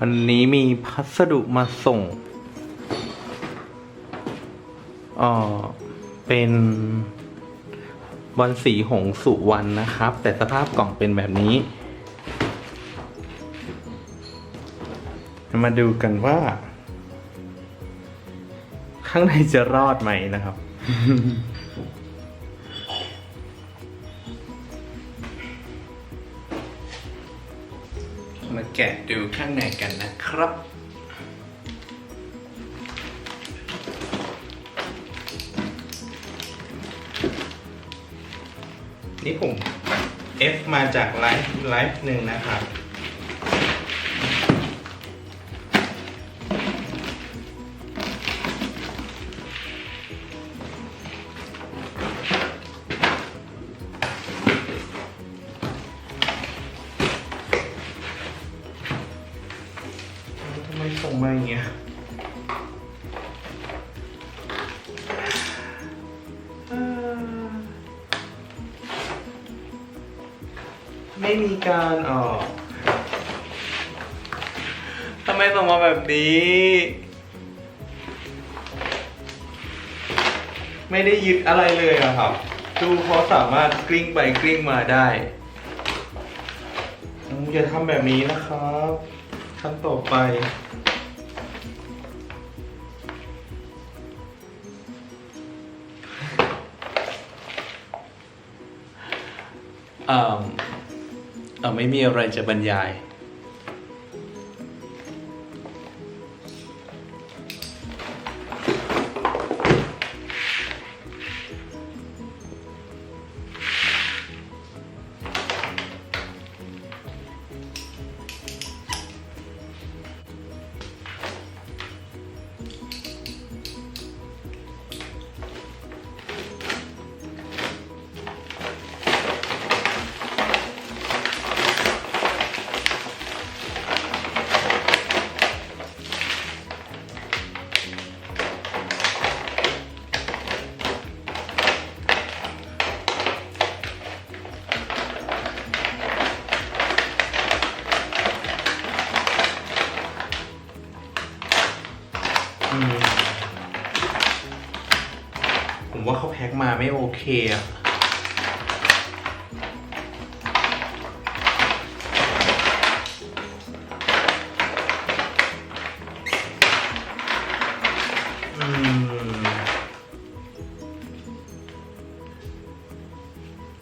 วันนี้มีพัสดุมาส่งเออเป็นบอลสีหงสุวรรณนะครับ แต่สภาพกล่องเป็นแบบนี้ มาดูกันว่า ข้างในจะรอดไหมนะครับ แกะดูข้างในกันนะครับ นี่ผม F มาจากไลฟ์ไลฟ์หนึ่งนะครับ ไมส่งมาอย่างเงี้ยไม่มีการออกทำไมส่งมาแบบนี้ ไม่ได้ยึดอะไรเลยอะครับ ดูเขาสามารถกลิ้งไปกลิ้งมาได้อย่าทำแบบนี้นะครับ ขั้นต่อไป ไม่มีอะไรจะบรรยาย ว่าเขาแพ็คมาไม่โอเคอะ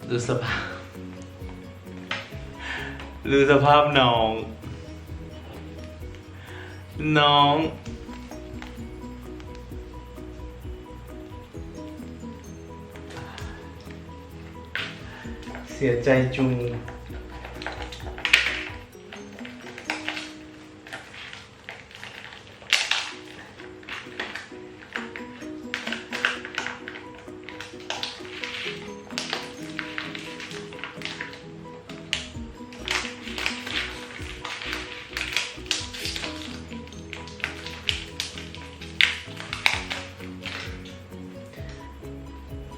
ดูสภาพดูสภาพน้อง น้อง เสียใจจุง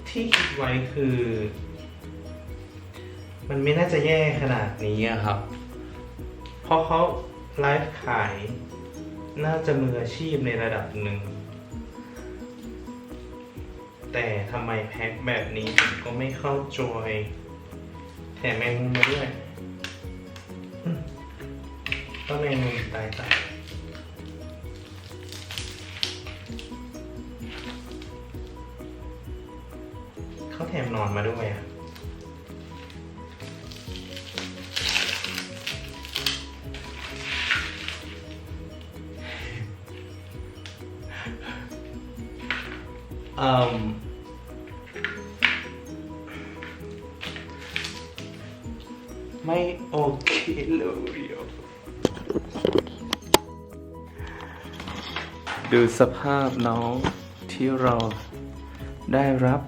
ที่คิดไว้คือ มันไม่น่าจะแย่ขนาดนี้อะครับ เพราะเขาไลฟ์ขาย น่าจะมืออาชีพในระดับหนึ่ง แต่ทำไมแพ็คแบบนี้ผมก็ไม่เข้าใจแถมแมงมุมมาด้วยก็แมงมุมตายตายเขาแถมนอนมาด้วยอะ อืมไม่โอเคเลยอดูสภาพน้องที่เราได้รับ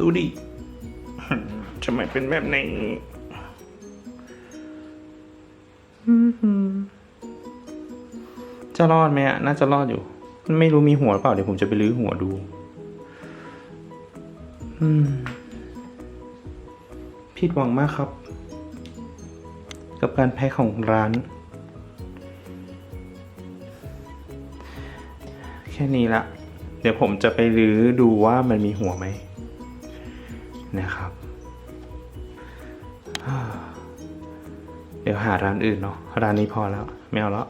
ดูดิทำไมเป็นแบบนี้จะรอดไหมอะ น่าจะรอดอยู่ ไม่รู้มีหัวเปล่า เดี๋ยวผมจะไปรื้อหัวดูอืมผิดหวังมากครับ กับการแพ็คของร้าน แค่นี้ละ เดี๋ยวผมจะไปรื้อดูว่ามันมีหัวไหม นะครับ เดี๋ยวหาร้านอื่นเนาะร้านนี้พอแล้ว ไม่เอาแล้ว